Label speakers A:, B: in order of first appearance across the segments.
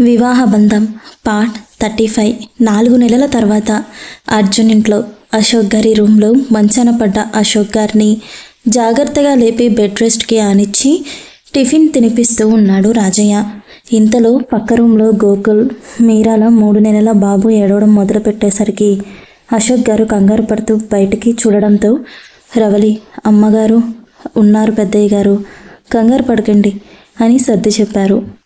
A: వివాహ బంధం part thirty five. నాలుగు నెలల తర్వాత అర్జున్ ఇంట్లో అశోక్ గారి రూమ్లో మంచాన పడ్డ అశోక్ గారిని జాగ్రత్తగా లేపి బెడ్ రెస్ట్కి ఆనిచ్చి టిఫిన్ తినిపిస్తూ ఉన్నాడు రాజయ్య. ఇంతలో పక్క రూమ్లో గోకుల్ మీరాల మూడు నెలల బాబు ఏడవడం మొదలుపెట్టేసరికి అశోక్ గారు కంగారు పడుతూ బయటికి చూడడంతో రవలి అమ్మగారు ఉన్నారు పెద్దయ్య గారు కంగారు పడకండి అని సర్ది చెప్పారు.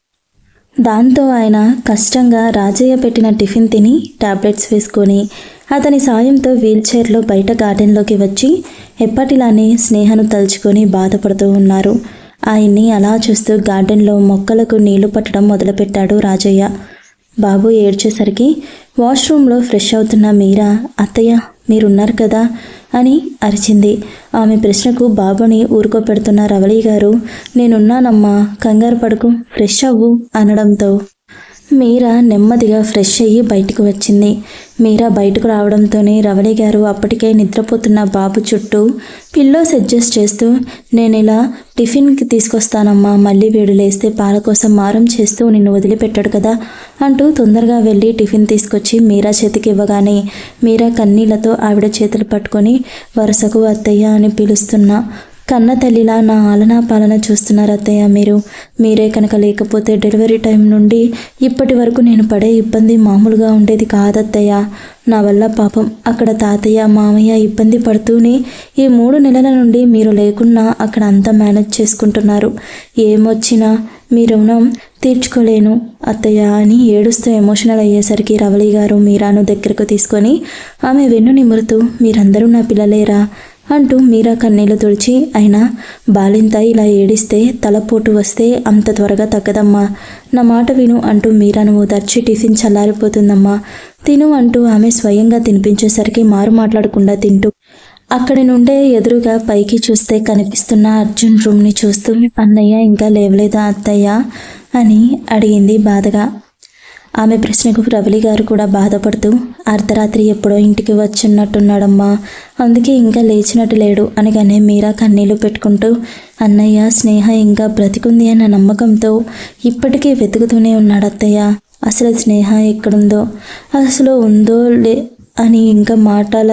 A: దాంతో ఆయన కష్టంగా రాజయ్య పెట్టిన టిఫిన్ తిని టాబ్లెట్స్ వేసుకొని అతని సాయంతో వీల్చైర్లో బయట గార్డెన్లోకి వచ్చి ఎప్పటిలానే స్నేహను తలుచుకొని బాధపడుతూ ఉన్నారు. ఆయన్ని అలా చూస్తూ గార్డెన్లో మొక్కలకు నీళ్ళు పట్టడం మొదలుపెట్టాడు రాజయ్య. బాబు ఏడ్చేసరికి వాష్రూమ్లో ఫ్రెష్ అవుతున్న మీరా అత్తయ్య మీరున్నారు కదా అని అరిచింది. ఆమె ప్రశ్నకు బాబుని ఊరుకోపెడుతున్న రవళి గారు నేనున్నానమ్మా కంగారు పడుకు ఫ్రెష్ అవ్వు అనడంతో మీరా నెమ్మదిగా ఫ్రెష్ అయ్యి బయటకు వచ్చింది. మీరా బయటకు రావడంతోనే రవళి గారు అప్పటికే నిద్రపోతున్న బాబు చుట్టూ పిల్లో సజెస్ట్ చేస్తూ నేను ఇలా టిఫిన్కి తీసుకొస్తానమ్మా మళ్ళీ వేడు లేస్తే పాల కోసం మారం చేస్తూ నిన్ను వదిలిపెట్టాడు కదా అంటూ తొందరగా వెళ్ళి టిఫిన్ తీసుకొచ్చి మీరా చేతికి ఇవ్వగానే మీరా కన్నీళ్ళతో ఆవిడ చేతులు పట్టుకొని వరుసకు అత్తయ్య అని పిలుస్తున్నా కన్న తల్లిలా నా ఆలనా పాలన చూస్తున్నారు అత్తయ్య మీరు. మీరే కనుక లేకపోతే డెలివరీ టైం నుండి ఇప్పటి వరకు నేను పడే ఇబ్బంది మామూలుగా ఉండేది కాదత్తయ్య. నా వల్ల పాపం అక్కడ తాతయ్య మామయ్య ఇబ్బంది పడుతూనే ఈ మూడు నెలల నుండి మీరు లేకున్నా అక్కడ అంతా మేనేజ్ చేసుకుంటున్నారు. ఏమొచ్చినా మీ రుణం తీర్చుకోలేను అత్తయ్య అని ఏడుస్తూ ఎమోషనల్ అయ్యేసరికి రవళి గారు మీరాను దగ్గరకు తీసుకొని ఆమె వెన్ను నిమురుతూ మీరందరూ నా పిల్లలేరా? అంటూ మీరా కన్నీళ్ళు తుడిచి అయినా బాలింత ఇలా ఏడిస్తే తలపోటు వస్తే అంత త్వరగా తగ్గదమ్మా. నా మాట విను అంటూ మీరాను ఓదార్చి టిఫిన్ చల్లారిపోతుందమ్మా. తిను అంటూ ఆమె స్వయంగా తినిపించేసరికి మారు మాట్లాడకుండా తింటూ అక్కడి నుండే ఎదురుగా పైకి చూస్తే కనిపిస్తున్న అర్జున్ రూమ్ని చూస్తూ అన్నయ్య ఇంకా లేవలేదా అత్తయ్య? అని అడిగింది బాధగా. ఆమె ప్రశ్నకు రవలి గారు కూడా బాధపడుతూ అర్ధరాత్రి ఎప్పుడో ఇంటికి వచ్చినట్టున్నాడమ్మా. అందుకే ఇంకా లేచినట్టు లేడు అనగానే మీరా కన్నీళ్ళు పెట్టుకుంటూ అన్నయ్య స్నేహ ఇంకా బ్రతికుంది అన్న నమ్మకంతో ఇప్పటికీ వెతుకుతూనే ఉన్నాడు అత్తయ్య అసలు స్నేహ ఎక్కడుందో అసలు ఉందో లే అని ఇంకా మాటల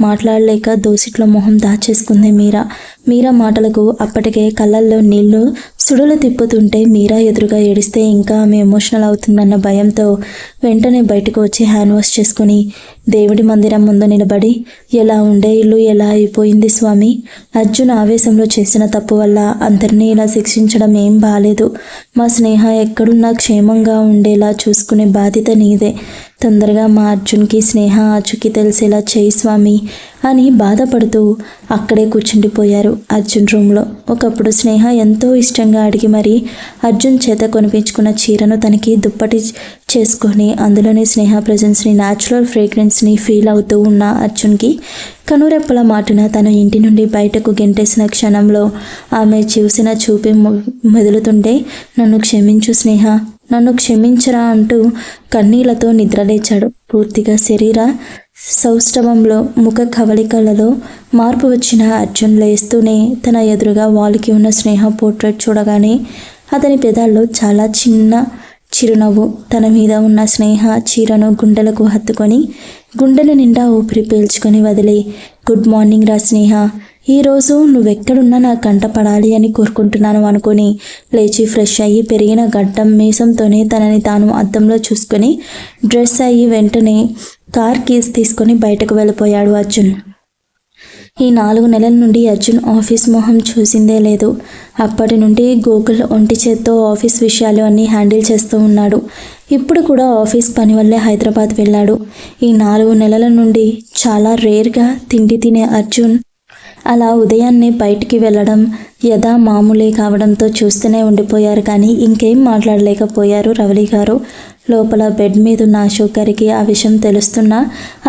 A: మాట్లాడలేక దోసిట్లో మొహం దాచేసుకుంది మీరా. మీరా మాటలకు అప్పటికే కళ్ళల్లో నీళ్ళు సుడులు తిప్పుతుంటే మీరా ఎదురుగా ఏడిస్తే ఇంకా ఆమె ఎమోషనల్ అవుతుందన్న భయంతో వెంటనే బయటకు వచ్చి హ్యాండ్ వాష్ చేసుకుని దేవుడి మందిరం ముందు నిలబడి ఎలా ఉండే ఇల్లు ఎలా అయిపోయింది స్వామి? అర్జున్ ఆవేశంలో చేసిన తప్పు వల్ల అందరినీ ఇలా శిక్షించడం ఏం బాలేదు. మా స్నేహ ఎక్కడున్నా క్షేమంగా ఉండేలా చూసుకునే బాధ్యత నీదే. తొందరగా మా అర్జున్కి స్నేహ ఆచుకి తెలిసేలా చేయి స్వామి అని బాధపడుతూ అక్కడే కూర్చుండిపోయారు. అర్జున్ రూమ్లో. ఒకప్పుడు స్నేహ ఎంతో ఇష్టంగా అడిగి మరి అర్జున్ చేత కొనిపించుకున్న చీరను తనకి దుప్పటి చేసుకొని అందులోని స్నేహ ప్రజెన్స్ని న్యాచురల్ ఫ్రేగ్రెన్స్ని ఫీల్ అవుతూ ఉన్న అర్జున్కి కనురెప్పల మాటున తన ఇంటి నుండి బయటకు గెంటేసిన క్షణంలో ఆమె చూసిన చూపి మెదులుతుంటే నన్ను క్షమించు స్నేహ నన్ను క్షమించరా అంటూ కన్నీళ్ళతో నిద్రలేచాడు. పూర్తిగా శరీర సౌష్ఠవంలో ముఖ కవళికలలో మార్పు వచ్చిన అర్జున్ లేస్తూనే తన ఎదురుగా వాళ్ళకి ఉన్న స్నేహ పోర్ట్రేట్ చూడగానే అతని పెదాల్లో చాలా చిన్న చిరునవ్వు. తన మీద ఉన్న స్నేహ చీరను గుండెలకు హత్తుకొని గుండెల నిండా ఊపిరి పీల్చుకొని వదిలి గుడ్ మార్నింగ్ రా స్నేహ. ఈరోజు నువ్వెక్కడున్నా నా కంట పడాలి అని కోరుకుంటున్నాను అనుకుని లేచి ఫ్రెష్ అయ్యి పెరిగిన గడ్డం మీసంతోనే తనని తాను అద్దంలో చూసుకొని డ్రెస్ అయ్యి వెంటనే కార్ కీస్ తీసుకొని బయటకు వెళ్ళిపోయాడు అర్జున్. ఈ నాలుగు నెలల నుండి అర్జున్ ఆఫీస్ మొహం చూసిందే లేదు. అప్పటి నుండి గూగుల్ ఒంటి చేత్తో ఆఫీస్ విషయాలు అన్నీ హ్యాండిల్ చేస్తూ ఉన్నాడు. ఇప్పుడు కూడా ఆఫీస్ పని వల్లే హైదరాబాద్ వెళ్ళాడు. ఈ నాలుగు నెలల నుండి చాలా రేర్గా తిండి తినే అర్జున్ అలా ఉదయాన్నే బయటికి వెళ్ళడం యథా మామూలే కావడంతో చూస్తూనే ఉండిపోయారు కానీ ఇంకేం మాట్లాడలేకపోయారు రవళి గారు. లోపల బెడ్ మీద ఉన్న అశోక్ గారికి ఆ విషయం తెలుస్తున్నా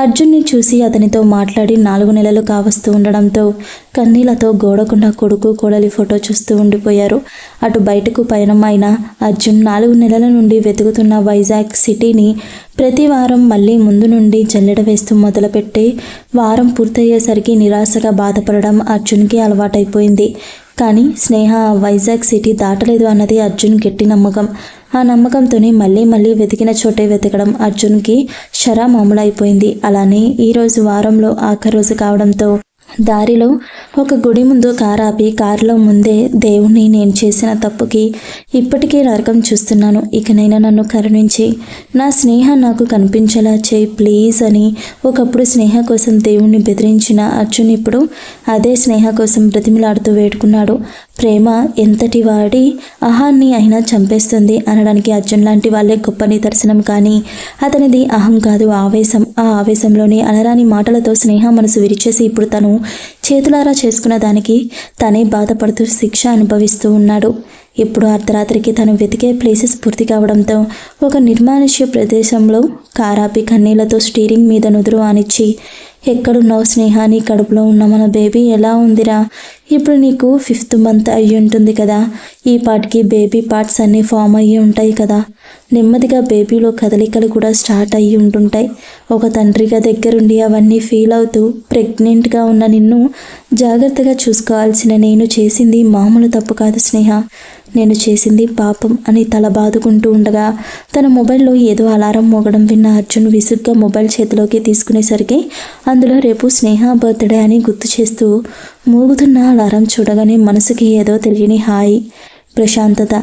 A: అర్జున్ని చూసి అతనితో మాట్లాడి నాలుగు నెలలు కావస్తూ ఉండడంతో కన్నీళ్ళతో గోడకుండా కొడుకు కోడలి ఫోటో చూస్తూ ఉండిపోయారు. అటు బయటకు పయనం అయిన అర్జున్ నాలుగు నెలల నుండి వెతుకుతున్న వైజాగ్ సిటీని ప్రతి వారం మళ్ళీ ముందు నుండి జల్లెడ వేస్తూ మొదలుపెట్టి వారం పూర్తయ్యేసరికి నిరాశగా బాధపడడం అర్జున్కి అలవాటైపోయింది. కానీ స్నేహ వైజాగ్ సిటీ దాటలేదు అన్నది అర్జున్ గట్టి నమ్మకం. ఆ నమ్మకంతోనే మళ్ళీ మళ్ళీ వెతికిన చోటే వెతకడం అర్జున్కి షరా మామూలైపోయింది అయిపోయింది. అలానే ఈరోజు వారంలో ఆఖరి రోజు కావడంతో దారిలో ఒక గుడి ముందు కారు ఆపి కారులో ముందే దేవుణ్ణి నేను చేసిన తప్పుకి ఇప్పటికే నరకం చూస్తున్నాను. ఇకనైనా నన్ను కరుణించి నా స్నేహ నాకు కనిపించేలా చేయి ప్లీజ్ అని ఒకప్పుడు స్నేహ కోసం దేవుణ్ణి బెదిరించిన అర్జున్ ఇప్పుడు అదే స్నేహ కోసం బ్రతిమిలాడుతూ వేడుకున్నాడు. ప్రేమ ఎంతటి వాడి అహాన్ని అయినా చంపేస్తుంది అనడానికి అర్జున్ లాంటి వాళ్ళే గొప్ప నిదర్శనం కానీ అతనిది అహం కాదు ఆవేశం. ఆ ఆవేశంలోనే అనరాని మాటలతో స్నేహ మనసు విరిచేసి ఇప్పుడు తను చేతులారా చేసుకున్న దానికి తనే బాధపడుతూ శిక్ష అనుభవిస్తూ ఉన్నాడు. ఇప్పుడు అర్ధరాత్రికి తను వెతికే ప్లేసెస్ పూర్తి కావడంతో ఒక నిర్మానుష్య ప్రదేశంలో కారాపి కన్నీళ్ళతో స్టీరింగ్ మీద నుదురు ఆనిచ్చి ఎక్కడున్నావు స్నేహాని కడుపులో ఉన్న మన బేబీ ఎలా ఉందిరా? ఇప్పుడు నీకు ఫిఫ్త్ మంత్ అయ్యి ఉంటుంది కదా. ఈ పాటికి బేబీ పార్ట్స్ అన్నీ ఫామ్ అయ్యి ఉంటాయి కదా. నెమ్మదిగా బేబీలో కదలికలు కూడా స్టార్ట్ అయ్యి ఉంటుంటాయి. ఒక తండ్రిగా దగ్గరుండి అవన్నీ ఫీల్ అవుతూ ప్రెగ్నెంట్గా ఉన్న నిన్ను జాగ్రత్తగా చూసుకోవాల్సిన నేను చేసింది మామూలు తప్పు కాదు స్నేహ. నేను చేసింది పాపం అని తల బాదుకుంటూ ఉండగా తన మొబైల్లో ఏదో అలారం మోగడం విన్న అర్జున్ విసుగ్గా మొబైల్ చేతిలోకి తీసుకునేసరికి అందులో రేపు స్నేహ బర్త్డే అని గుర్తు చేస్తూ మూగుతున్న అలారం చూడగానే మనసుకి ఏదో తెలియని హాయి ప్రశాంతత.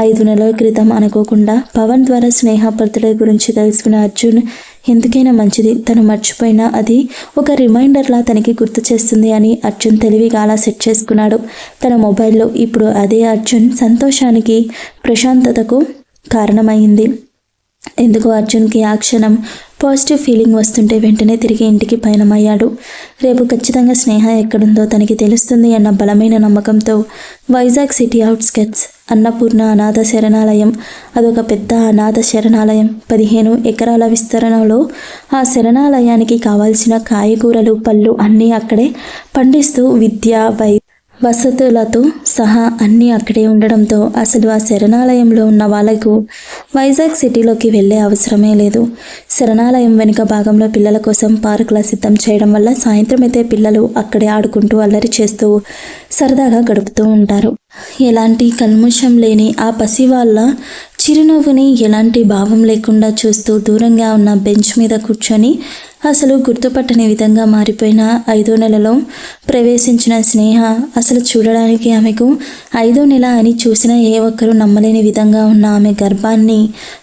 A: ఐదు నెలల క్రితం అనుకోకుండా పవన్ ద్వారా స్నేహ బర్త్డే గురించి తెలుసుకున్న అర్జున్ ఎందుకైనా మంచిది. తను మర్చిపోయినా అది ఒక రిమైండర్లా తనకి గుర్తు చేస్తుంది అని అర్జున్ తెలివిగా అలా సెట్ చేసుకున్నాడు. తన మొబైల్లో ఇప్పుడు అదే అర్జున్ సంతోషానికి ప్రశాంతతకు కారణమైంది. ఎందుకు అర్జున్కి ఆ క్షణం పాజిటివ్ ఫీలింగ్ వస్తుంటే వెంటనే తిరిగి ఇంటికి పయనమయ్యాడు. రేపు ఖచ్చితంగా స్నేహ ఎక్కడుందో తనకి తెలుస్తుంది అన్న బలమైన నమ్మకంతో వైజాగ్ సిటీ అవుట్స్కట్స్ అన్నపూర్ణ అనాథ శరణాలయం అదొక పెద్ద అనాథ శరణాలయం. పదిహేను ఎకరాల విస్తరణలో ఆ శరణాలయానికి కావాల్సిన కాయగూరలు పళ్ళు అన్నీ అక్కడే పండిస్తూ విద్య వై వసతులతో సహా అన్నీ అక్కడే ఉండడంతో అసలు ఆ శరణాలయంలో ఉన్న వాళ్ళకు వైజాగ్ సిటీలోకి వెళ్ళే అవసరమే లేదు. శరణాలయం వెనుక భాగంలో పిల్లల కోసం పార్కుల సిద్ధం చేయడం వల్ల సాయంత్రం అయితే పిల్లలు అక్కడే ఆడుకుంటూ అల్లరి చేస్తూ సరదాగా గడుపుతూ ఉంటారు. ఎలాంటి కల్ముషం లేని ఆ పసి వాళ్ళ చిరునవ్వుని ఎలాంటి భావం లేకుండా చూస్తూ దూరంగా ఉన్న బెంచ్ మీద కూర్చొని అసలు గుర్తుపట్టని విధంగా మారిపోయిన ఐదో నెలలో ప్రవేశించిన స్నేహ అసలు చూడడానికి ఆమెకు ఐదో నెల అని చూసిన ఏ ఒక్కరూ నమ్మలేని విధంగా ఉన్న ఆమె గర్భాన్ని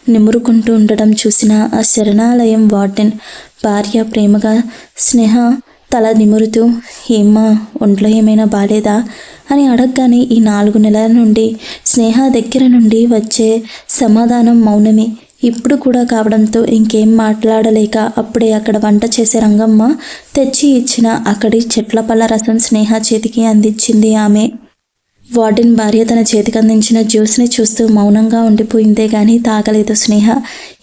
A: నిమురుకుంటూ ఉండడం చూసిన ఆ శరణాలయం వార్డెన్ భార్య ప్రేమగా స్నేహ తల నిమురుతూ ఏమ్మా ఒంట్లో ఏమైనా బాలేదా? అని అడగగానే ఈ నాలుగు నెలల నుండి స్నేహ దగ్గర నుండి వచ్చే సమాధానం మౌనమే. ఇప్పుడు కూడా కావడంతో ఇంకేం మాట్లాడలేక అప్పుడే అక్కడ వంట చేసే రంగమ్మ తెచ్చి ఇచ్చిన అక్కడి చెట్ల పళ్ళ రసం స్నేహ చేతికి అందించింది ఆమె. వార్డెన్ భార్య తన చేతికి అందించిన జ్యూస్ని చూస్తూ మౌనంగా ఉండిపోయిందే గాని తాగలేదు స్నేహ.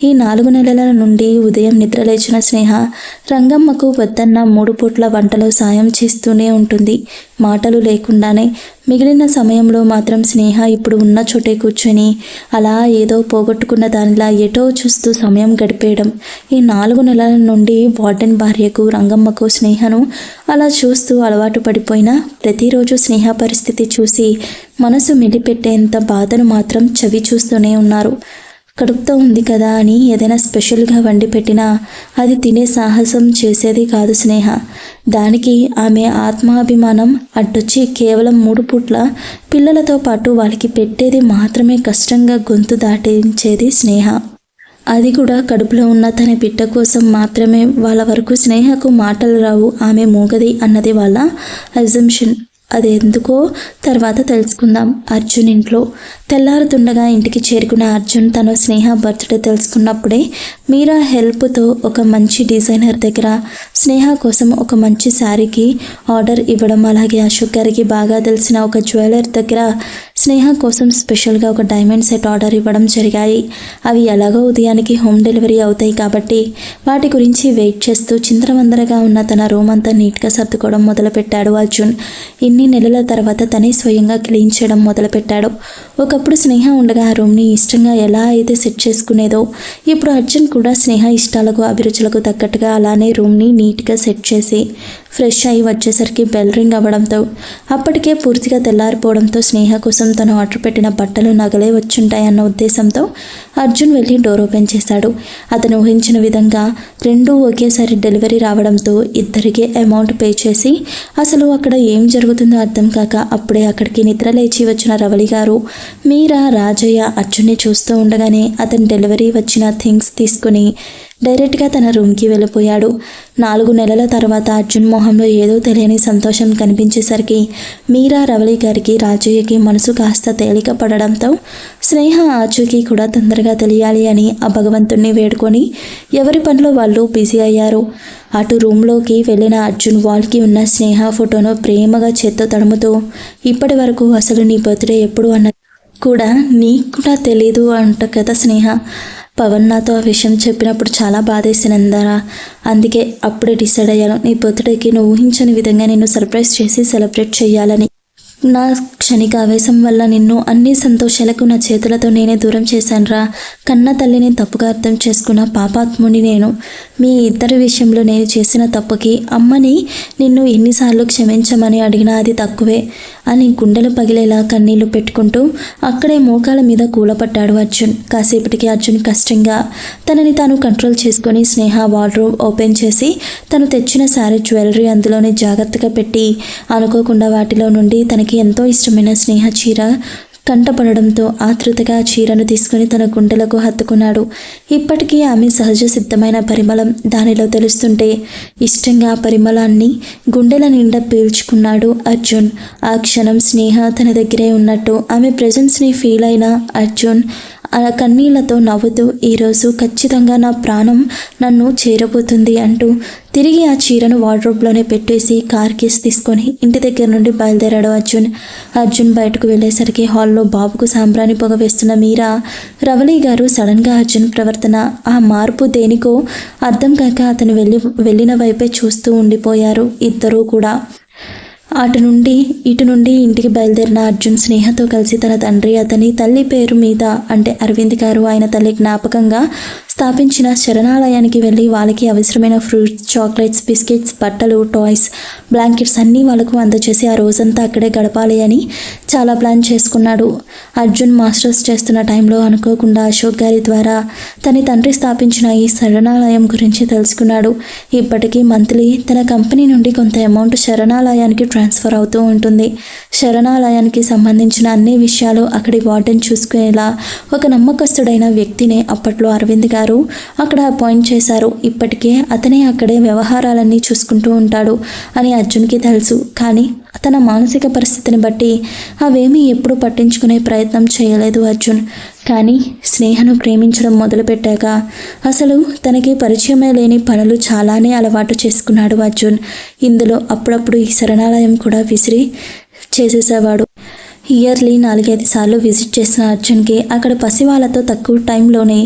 A: ఈ నాలుగు నెలల నుండి ఉదయం నిద్రలేచిన స్నేహ రంగమ్మకు వద్దన్న మూడు పూట్ల వంటలో సాయం చేస్తూనే ఉంటుంది. మాటలు లేకుండానే మిగిలిన సమయంలో మాత్రం స్నేహ ఇప్పుడు ఉన్న చోటే కూర్చొని అలా ఏదో పోగొట్టుకున్న దానిలా ఎటో చూస్తూ సమయం గడిపేయడం. ఈ నాలుగు నెలల నుండి వార్డెన్ భార్యకు రంగమ్మకు స్నేహను అలా చూస్తూ అలవాటు పడిపోయినా ప్రతిరోజు స్నేహ పరిస్థితి చూసి మనసు మిలిపెట్టేంత బాధను మాత్రం చవి చూస్తూనే ఉన్నారు. కడుపుతో ఉంది కదా అని ఏదైనా స్పెషల్గా వండి పెట్టినా అది తినే సాహసం చేసేది కాదు స్నేహ. దానికి ఆమె ఆత్మాభిమానం అడ్డొచ్చి కేవలం మూడు పూట్ల పిల్లలతో పాటు వాళ్ళకి పెట్టేది మాత్రమే కష్టంగా గొంతు దాటించేది స్నేహ. అది కూడా కడుపులో ఉన్న తన బిడ్డ కోసం మాత్రమే వాళ్ళ వరకు స్నేహకు మాటలు రావు ఆమె మూగది అన్నది వాళ్ళ అజంప్షన్. అది ఎందుకో తర్వాత తెలుసుకుందాం అర్జున్ ఇంట్లో. తెల్లారుతుండగా ఇంటికి చేరుకున్న అర్జున్ తన స్నేహ బర్త్డే తెలుసుకున్నప్పుడే మీరా హెల్ప్తో ఒక మంచి డిజైనర్ దగ్గర స్నేహ కోసం ఒక మంచి శారీకి ఆర్డర్ ఇవ్వడం అలాగే అశోక్ గారికి బాగా తెలిసిన ఒక జ్యువెలర్ దగ్గర స్నేహ కోసం స్పెషల్గా ఒక డైమండ్ సెట్ ఆర్డర్ ఇవ్వడం జరిగాయి. అవి ఎలాగో ఉదయానికి హోమ్ డెలివరీ అవుతాయి కాబట్టి వాటి గురించి వెయిట్ చేస్తూ చింతరవందరగా ఉన్న తన రూమ్ అంతా నీట్గా సర్దుకోవడం మొదలుపెట్టాడు అర్జున్. ఇన్ని నెలల తర్వాత తనే స్వయంగా క్లీన్ చేయడం మొదలుపెట్టాడు. ఒక ఒకప్పుడు స్నేహ ఉండగా ఆ రూమ్ని ఇష్టంగా ఎలా అయితే సెట్ చేసుకునేదో ఇప్పుడు అర్జున్ కూడా స్నేహ ఇష్టాలకు అభిరుచులకు తగ్గట్టుగా అలానే రూమ్ని నీట్గా సెట్ చేసి ఫ్రెష్ అయి వచ్చేసరికి బెల్ రింగ్ అవ్వడంతో అప్పటికే పూర్తిగా తెల్లారిపోవడంతో స్నేహ కోసం తను ఆర్డర్ పెట్టిన బట్టలు నగలే వచ్చుంటాయన్న ఉద్దేశంతో అర్జున్ వెళ్ళి డోర్ ఓపెన్ చేశాడు. అతను ఊహించిన విధంగా రెండూ ఒకేసారి డెలివరీ రావడంతో ఇద్దరికే అమౌంట్ పే చేసి అసలు అక్కడ ఏం జరుగుతుందో అర్థం కాక అప్పుడే అక్కడికి నిద్ర లేచి వచ్చిన రవళి గారు మీరా రాజయ్య అర్జున్ని చూస్తూ ఉండగానే అతను డెలివరీ వచ్చిన థింగ్స్ తీసుకుని డైరెక్ట్గా తన రూమ్కి వెళ్ళిపోయాడు. నాలుగు నెలల తర్వాత అర్జున్ మొహంలో ఏదో తెలియని సంతోషం కనిపించేసరికి మీరా రవళి గారికి రాజయ్యకి మనసు కాస్త తేలిక పడడంతో స్నేహ ఆచూకీ కూడా తొందరగా తెలియాలి అని ఆ భగవంతుణ్ణి వేడుకొని ఎవరి పనిలో వాళ్ళు బిజీ అయ్యారు. అటు రూమ్లోకి వెళ్ళిన అర్జున్ వాల్కి ఉన్న స్నేహ ఫోటోను ప్రేమగా చేత్తో తడుముతూ ఇప్పటి వరకు అసలు నీ బర్త్డే ఎప్పుడు? అన్న కూడా నీకు కూడా తెలీదు అంట కదా స్నేహ. పవన్ నాతో ఆ విషయం చెప్పినప్పుడు చాలా బాధేసినందరా అందుకే అప్పుడే డిసైడ్ అయ్యాను. నీ బర్త్డేకి నువ్వు ఊహించని విధంగా నిన్ను సర్ప్రైజ్ చేసి సెలబ్రేట్ చేయాలని నా క్షణిక ఆవేశం వల్ల నిన్ను అన్ని సంతోషాలకు నా చేతులతో నేనే దూరం చేశానురా. కన్న తల్లిని తప్పుగా అర్థం చేసుకున్న పాపాత్ముని నేను. మీ ఇద్దరి విషయంలో నేను చేసిన తప్పుకి అమ్మని నిన్ను ఎన్నిసార్లు క్షమించమని అడిగినా అది తక్కువే. అని గుండెలు పగిలేలా కన్నీళ్ళు పెట్టుకుంటూ అక్కడే మోకాల మీద కూలపట్టాడు అర్జున్. కాసేపటికి అర్జున్ కష్టంగా తనని తాను కంట్రోల్ చేసుకొని స్నేహ వార్డ్రోబ్ ఓపెన్ చేసి తను తెచ్చిన శారీ జ్యువెలరీ అందులోనే జాగ్రత్తగా పెట్టి అనుకోకుండా వాటిలో నుండి తనకి ఎంతో ఇష్టమైన స్నేహ చీర కంటపడడంతో ఆతృతగా చీరను తీసుకుని తన గుండెలకు హత్తుకున్నాడు. ఇప్పటికీ ఆమె సహజ సిద్ధమైన పరిమళం దానిలో తెలుస్తుంటే ఇష్టంగా పరిమళాన్ని గుండెల నిండా పీల్చుకున్నాడు అర్జున్. ఆ క్షణం స్నేహ తన దగ్గరే ఉన్నట్టు ఆమె ప్రెజెన్స్ని ఫీల్ అయిన అర్జున్ ఆ కన్నీళ్ళతో నవ్వుతూ ఈరోజు ఖచ్చితంగా నా ప్రాణం నన్ను చేరబోతుంది అంటూ తిరిగి ఆ చీరను వార్డ్రోబ్లోనే పెట్టేసి కార్ కేస్ తీసుకొని ఇంటి దగ్గర నుండి బయలుదేరాడు అర్జున్. అర్జున్ బయటకు వెళ్ళేసరికి హాల్లో బాబుకు సాంబ్రాణి పొగ వేస్తున్న మీరా. రవళీ గారు సడన్గా అర్జున్ ప్రవర్తన ఆ మార్పు దేనికో అర్థం కాక అతను వెళ్ళి వెళ్ళిన వైపే చూస్తూ ఉండిపోయారు ఇద్దరూ కూడా. అటు నుండి ఇటు నుండి ఇంటికి బయలుదేరిన అర్జున్ స్నేహతో కలిసి తన తండ్రి అతని తల్లి పేరు మీద అంటే అరవింద్ గారు ఆయన తల్లి జ్ఞాపకంగా స్థాపించిన శరణాలయానికి వెళ్ళి వాళ్ళకి అవసరమైన ఫ్రూట్స్ చాక్లెట్స్ బిస్కెట్స్ బట్టలు టాయ్స్ బ్లాంకెట్స్ అన్నీ వాళ్ళకు అందచేసి ఆ రోజంతా అక్కడే గడపాలి అని చాలా ప్లాన్ చేసుకున్నాడు. అర్జున్ మాస్టర్స్ చేస్తున్న టైంలో అనుకోకుండా అశోక్ గారి ద్వారా తన తండ్రి స్థాపించిన ఈ శరణాలయం గురించి తెలుసుకున్నాడు. ఇప్పటికీ మంత్లీ తన కంపెనీ నుండి కొంత అమౌంట్ శరణాలయానికి ట్రాన్స్ఫర్ అవుతూ ఉంటుంది. శరణాలయానికి సంబంధించిన అన్ని విషయాలు అక్కడి వార్డెన్ చూసుకునేలా ఒక నమ్మకస్తుడైన వ్యక్తిని అప్పట్లో అరవింద్ గారు అక్కడ అపాయింట్ చేశారు. ఇప్పటికే అతనే అక్కడే వ్యవహారాలన్నీ చూసుకుంటూ ఉంటాడు అని అర్జున్కి తెలుసు. కానీ తన మానసిక పరిస్థితిని బట్టి అవేమీ ఎప్పుడు పట్టించుకునే ప్రయత్నం చేయలేదు అర్జున్. కానీ స్నేహను ప్రేమించడం మొదలుపెట్టాక అసలు తనకి పరిచయమే లేని పనులు చాలానే అలవాటు చేసుకున్నాడు అర్జున్. ఇందులో అప్పుడప్పుడు ఈ శరణాలయం కూడా విసిరి చేసేసేవాడు. ఇయర్లీ నాలుగైదు సార్లు విజిట్ చేసిన అర్జున్కి అక్కడ పసివాళ్ళతో తక్కువ టైంలోనే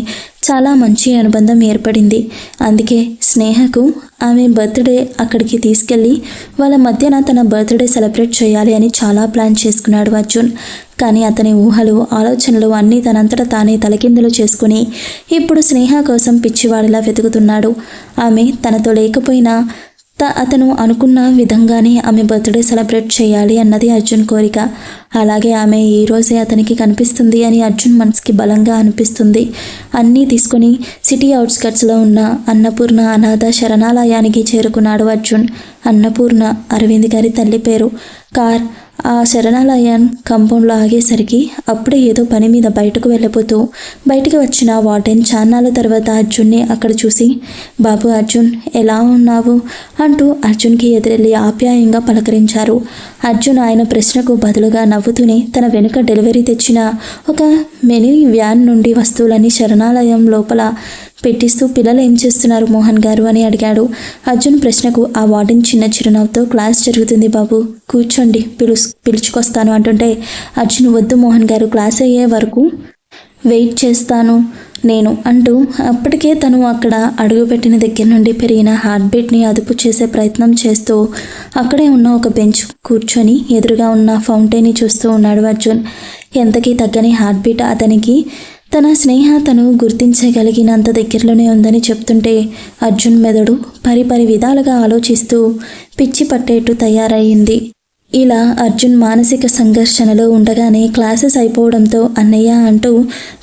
A: చాలా మంచి అనుబంధం ఏర్పడింది. అందుకే స్నేహకు ఆమె బర్త్డే అక్కడికి తీసుకెళ్ళి వాళ్ళ మధ్యన తన బర్త్డే సెలబ్రేట్ చేయాలి అని చాలా ప్లాన్ చేసుకున్నాడు అర్జున్. కానీ అతని ఊహలు ఆలోచనలు అన్నీ తనంతట తానే తలకిందులు చేసుకుని ఇప్పుడు స్నేహ కోసం పిచ్చివాడిలా వెతుకుతున్నాడు. ఆమె తనతో లేకపోయినా అతను అనుకున్న విధంగానే ఆమె బర్త్డే సెలబ్రేట్ చేయాలి అన్నది అర్జున్ కోరిక. అలాగే ఆమె ఈ రోజే అతనికి కనిపిస్తుంది అని అర్జున్ మనసుకి బలంగా అనిపిస్తుంది. అన్నీ తీసుకొని సిటీ అవుట్స్కట్స్లో ఉన్న అన్నపూర్ణ అనాథ శరణాలయానికి చేరుకున్నాడు అర్జున్. అన్నపూర్ణ అరవింద్ గారి తల్లి పేరు. కార్ ఆ శరణాలయం కంపౌండ్లో ఆగేసరికి అప్పుడే ఏదో పని మీద బయటకు వెళ్ళిపోతూ బయటికి వచ్చిన వార్డెన్ చాన్నాళ్ళ తర్వాత అర్జున్ని అక్కడ చూసి బాబు అర్జున్ ఎలా ఉన్నావు? అంటూ అర్జున్కి ఎదురెళ్ళి ఆప్యాయంగా పలకరించారు. అర్జున్ ఆయన ప్రశ్నకు బదులుగా నవ్వుతూనే తన వెనుక డెలివరీ తెచ్చిన ఒక మినీ వ్యాన్ నుండి వస్తువులని శరణాలయం లోపల పెట్టిస్తూ పిల్లలు ఏం చేస్తున్నారు మోహన్ గారు అని అడిగాడు. అర్జున్ ప్రశ్నకు ఆ వార్డెన్ చిన్న చిరునవ్వుతో క్లాస్ జరుగుతుంది బాబు కూర్చోండి పిలు పిలుచుకొస్తాను అంటుంటే అర్జున్ వద్దు మోహన్ గారు క్లాస్ అయ్యే వరకు వెయిట్ చేస్తాను నేను అంటూ అప్పటికే తను అక్కడ అడుగుపెట్టిన దగ్గర నుండి పెరిగిన హార్ట్ బీట్ని అదుపు చేసే ప్రయత్నం చేస్తూ అక్కడే ఉన్న ఒక బెంచ్ కూర్చొని ఎదురుగా ఉన్న ఫౌంటైన్ని చూస్తూ ఉన్నాడు అర్జున్. ఎంతకీ తగ్గని హార్ట్ బీట్ అతనికి తన స్నేహ తను గుర్తించగలిగినంత దగ్గరలోనే ఉందని చెప్తుంటే అర్జున్ మెదడు పరిపరి విధాలుగా ఆలోచిస్తూ పిచ్చి పట్టేట్టు తయారయ్యింది ఇలా అర్జున్ మానసిక సంఘర్షణలో ఉండగానే క్లాసెస్ అయిపోవడంతో అన్నయ్య అంటూ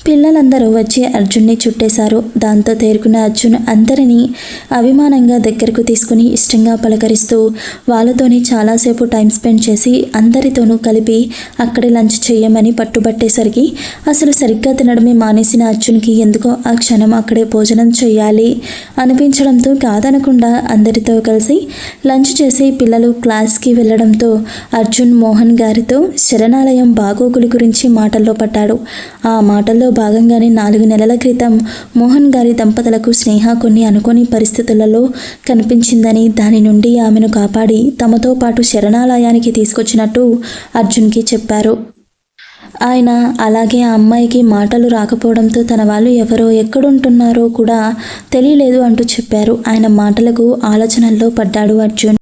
A: పిల్లలందరూ వచ్చి అర్జున్ని చుట్టేశారు. దాంతో తేరుకున్న అర్జున్ అందరినీ అభిమానంగా దగ్గరకు తీసుకుని ఇష్టంగా పలకరిస్తూ వాళ్ళతోని చాలాసేపు టైం స్పెండ్ చేసి అందరితోనూ కలిపి అక్కడే లంచ్ చేయమని పట్టుబట్టేసరికి అసలు సరిగ్గా తినడమే మానేసిన అర్జున్కి ఎందుకో ఆ క్షణం అక్కడే భోజనం చేయాలి అనిపించడంతో కాదనకుండా అందరితో కలిసి లంచ్ చేసి పిల్లలు క్లాస్కి వెళ్ళడంతో అర్జున్ మోహన్ గారితో శరణాలయం బాగోగుల గురించి మాటల్లో పడ్డాడు ఆ మాటల్లో భాగంగానే నాలుగు నెలల క్రితం మోహన్ గారి దంపతులకు స్నేహ కొన్ని అనుకోని పరిస్థితులలో కనిపించిందని దాని నుండి ఆమెను కాపాడి తమతో పాటు శరణాలయానికి తీసుకొచ్చినట్టు అర్జున్కి చెప్పారు. ఆయన అలాగే ఆ అమ్మాయికి మాటలు రాకపోవడంతో తన వాళ్ళు ఎవరో ఎక్కడుంటున్నారో కూడా తెలియలేదు అంటూ చెప్పారు. ఆయన మాటలకు ఆలోచనల్లో పడ్డాడు అర్జున్.